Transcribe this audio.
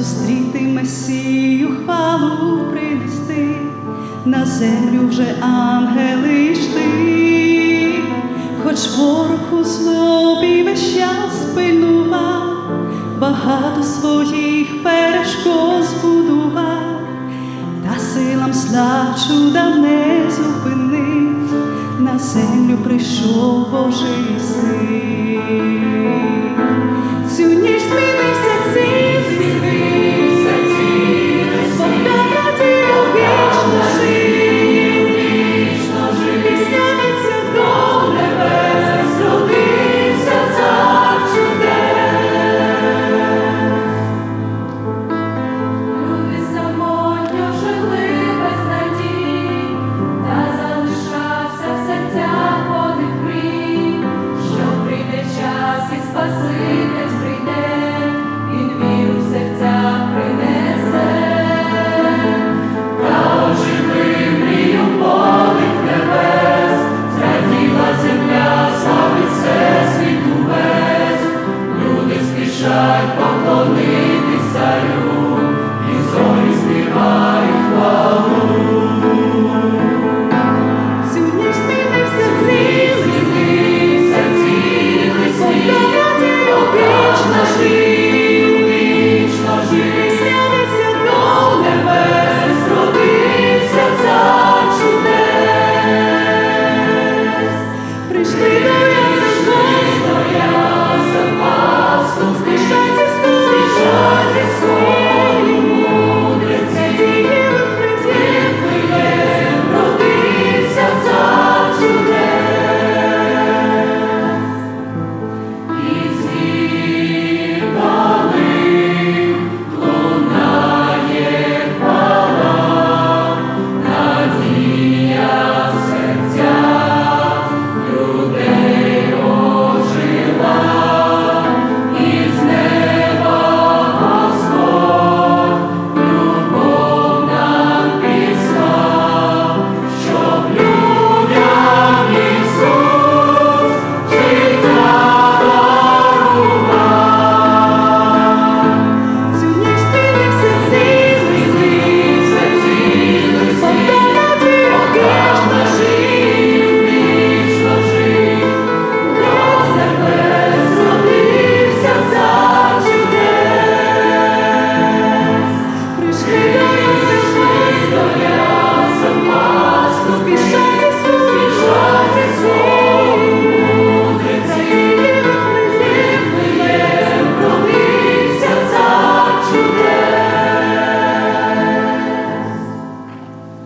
зустріти Месію, хвалу принести, на землю вже ангели йшли, хоч ворог у злобі весь час пильнував, багато своїх перешкод збудував, та силам сла чуда не зупинив, на землю прийшов Божий син. поспішай поклонитися. Люб.